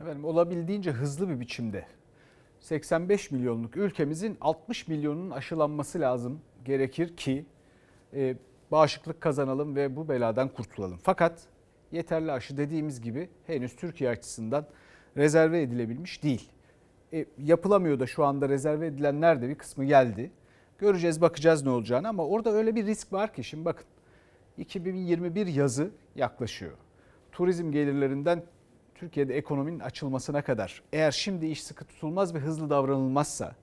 Efendim olabildiğince hızlı bir biçimde 85 milyonluk ülkemizin 60 milyonun aşılanması lazım gerekir ki e, bağışıklık kazanalım ve bu beladan kurtulalım. Fakat yeterli aşı dediğimiz gibi henüz Türkiye açısından rezerve edilebilmiş değil. E, yapılamıyor da şu anda rezerve edilenler de bir kısmı geldi. Göreceğiz bakacağız ne olacağını ama orada öyle bir risk var ki şimdi bakın 2021 yazı yaklaşıyor. Turizm gelirlerinden Türkiye'de ekonominin açılmasına kadar eğer şimdi iş sıkı tutulmaz ve hızlı davranılmazsa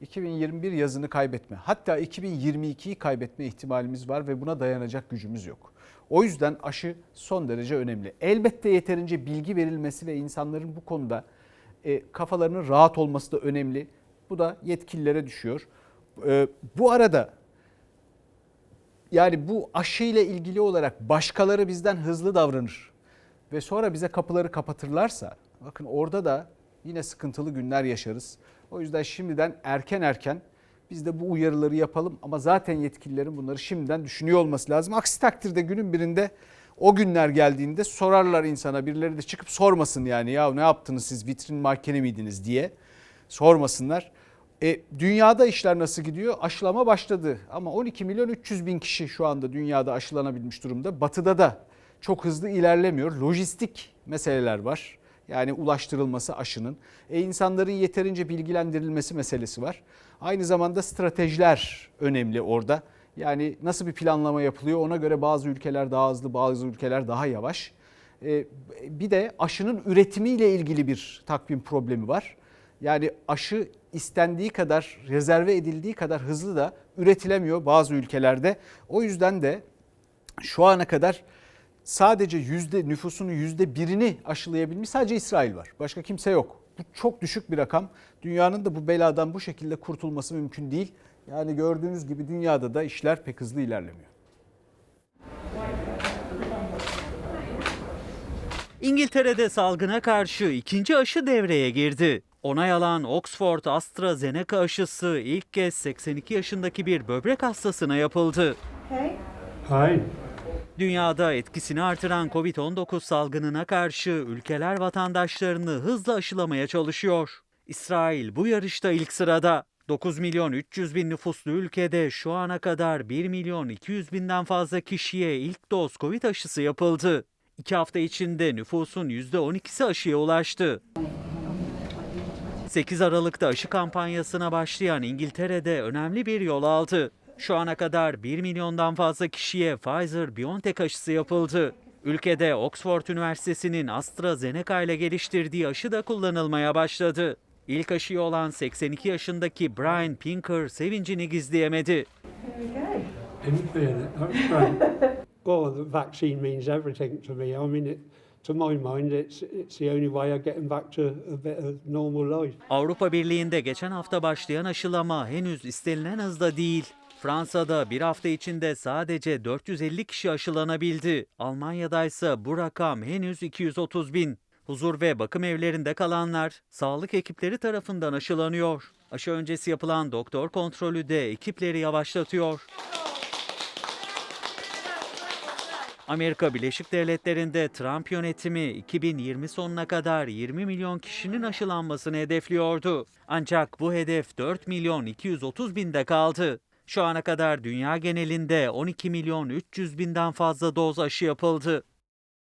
2021 yazını kaybetme hatta 2022'yi kaybetme ihtimalimiz var ve buna dayanacak gücümüz yok. O yüzden aşı son derece önemli. Elbette yeterince bilgi verilmesi ve insanların bu konuda e, kafalarının rahat olması da önemli. Bu da yetkililere düşüyor. E, bu arada yani bu aşı ile ilgili olarak başkaları bizden hızlı davranır ve sonra bize kapıları kapatırlarsa bakın orada da yine sıkıntılı günler yaşarız. O yüzden şimdiden erken erken biz de bu uyarıları yapalım ama zaten yetkililerin bunları şimdiden düşünüyor olması lazım. Aksi takdirde günün birinde o günler geldiğinde sorarlar insana birileri de çıkıp sormasın yani ya ne yaptınız siz vitrin mahkene miydiniz diye sormasınlar. E, dünyada işler nasıl gidiyor? Aşılama başladı ama 12 milyon 300 bin kişi şu anda dünyada aşılanabilmiş durumda. Batıda da çok hızlı ilerlemiyor. Lojistik meseleler var. Yani ulaştırılması aşının. E, insanların yeterince bilgilendirilmesi meselesi var. Aynı zamanda stratejiler önemli orada. Yani nasıl bir planlama yapılıyor ona göre bazı ülkeler daha hızlı bazı ülkeler daha yavaş. E, bir de aşının üretimiyle ilgili bir takvim problemi var. Yani aşı istendiği kadar, rezerve edildiği kadar hızlı da üretilemiyor bazı ülkelerde. O yüzden de şu ana kadar sadece yüzde nüfusunun yüzde birini aşılayabilmiş sadece İsrail var. Başka kimse yok. Bu çok düşük bir rakam. Dünyanın da bu beladan bu şekilde kurtulması mümkün değil. Yani gördüğünüz gibi dünyada da işler pek hızlı ilerlemiyor. İngiltere'de salgına karşı ikinci aşı devreye girdi. Onay alan Oxford AstraZeneca aşısı ilk kez 82 yaşındaki bir böbrek hastasına yapıldı. Hi. Dünyada etkisini artıran Covid-19 salgınına karşı ülkeler vatandaşlarını hızla aşılamaya çalışıyor. İsrail bu yarışta ilk sırada. 9 milyon 300 bin nüfuslu ülkede şu ana kadar 1 milyon 200 binden fazla kişiye ilk doz Covid aşısı yapıldı. İki hafta içinde nüfusun %12'si aşıya ulaştı. 8 Aralık'ta aşı kampanyasına başlayan İngiltere'de önemli bir yol aldı. Şu ana kadar 1 milyondan fazla kişiye Pfizer-BioNTech aşısı yapıldı. Ülkede Oxford Üniversitesi'nin AstraZeneca ile geliştirdiği aşı da kullanılmaya başladı. İlk aşıyı olan 82 yaşındaki Brian Pinker sevincini gizleyemedi. Well, the vaccine means everything to me. I mean, it, to my mind, it's it's the only way of getting back to a bit of normal life. Avrupa Birliği'nde geçen hafta başlayan aşılama henüz istenilen hızda değil. Fransa'da bir hafta içinde sadece 450 kişi aşılanabildi. Almanya'da ise bu rakam henüz 230 bin. Huzur ve bakım evlerinde kalanlar sağlık ekipleri tarafından aşılanıyor. Aşı öncesi yapılan doktor kontrolü de ekipleri yavaşlatıyor. Amerika Birleşik Devletleri'nde Trump yönetimi 2020 sonuna kadar 20 milyon kişinin aşılanmasını hedefliyordu. Ancak bu hedef 4 milyon 230 binde kaldı. Şu ana kadar dünya genelinde 12 milyon 300 binden fazla doz aşı yapıldı.